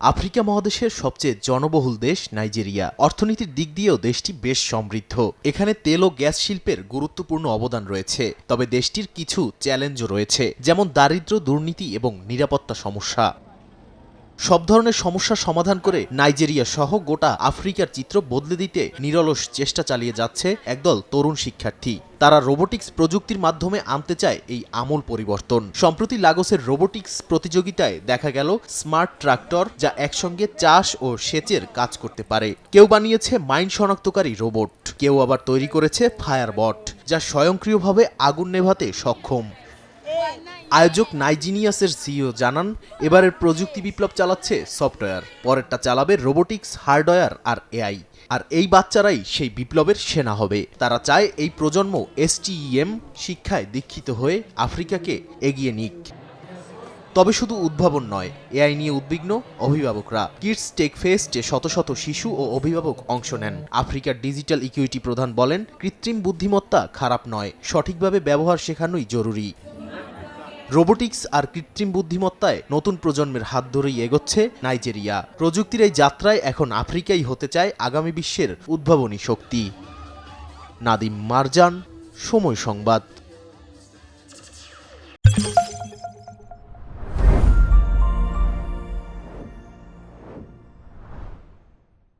Africa মহাদেশের সবচেয়ে জনবহুল দেশ নাইজেরিয়া। অর্থনীতির দিক দিয়েও দেশটি বেশ সমৃদ্ধ। এখানে তেল ও গ্যাস শিল্পের গুরুত্বপূর্ণ অবদান রয়েছে। তবে দেশটির কিছু চ্যালেঞ্জও রয়েছে, যেমন দারিদ্র দুর্নীতি এবং নিরাপত্তা সমস্যা। সব ধরনের সমস্যার সমাধান করে নাইজেরিয়া সহ গোটা আফ্রিকার চিত্র বদলে দিতে নিরলস চেষ্টা চালিয়ে যাচ্ছে একদল তরুণ শিক্ষার্থী। তারা রোবোটিক্স প্রযুক্তির মাধ্যমে আনতে চায় এই আমূল পরিবর্তন। সম্প্রতি লাগোসের রোবোটিক্স প্রতিযোগিতায় দেখা গেল স্মার্ট ট্রাক্টর যা একসঙ্গে চাষ ও সেচের কাজ করতে পারে। কেউ বানিয়েছে মাইন শনাক্তকারী রোবট, কেউ আবার তৈরি করেছে ফায়ারবট, যা স্বয়ংক্রিয়ভাবে আগুন নেভাতে সক্ষম। আয়োজক নাইজিনিয়াসের সিইও জানান, এবারের প্রযুক্তি বিপ্লব চালাচ্ছে সফটওয়্যার, পরেরটা চালাবে রোবোটিক্স, হার্ডওয়্যার আর এআই। আর এই বাচ্চারাই সেই বিপ্লবের সেনা হবে। তারা চায় এই প্রজন্ম এসটিইএম শিক্ষায় দীক্ষিত হয়ে আফ্রিকাকে এগিয়ে নিক। তবে শুধু উদ্ভাবন নয়, এআই নিয়ে উদ্বিগ্ন অভিভাবকরা। কিডস টেক ফেস্টে শত শত শিশু ও অভিভাবক অংশ নেন। আফ্রিকার ডিজিটাল ইকুইটি প্রধান বলেন, কৃত্রিম বুদ্ধিমত্তা খারাপ নয়, সঠিকভাবে ব্যবহার শেখানোই জরুরি। রোবোটিক্স আর কৃত্রিম বুদ্ধিমত্তায় নতুন প্রজন্মের হাত ধরেই এগোচ্ছে নাইজেরিয়া। প্রযুক্তির এই যাত্রায় এখন আফ্রিকাই হতে চায় আগামী বিশ্বের উদ্ভাবনী শক্তি। নাদিম মারজান, সময় সংবাদ।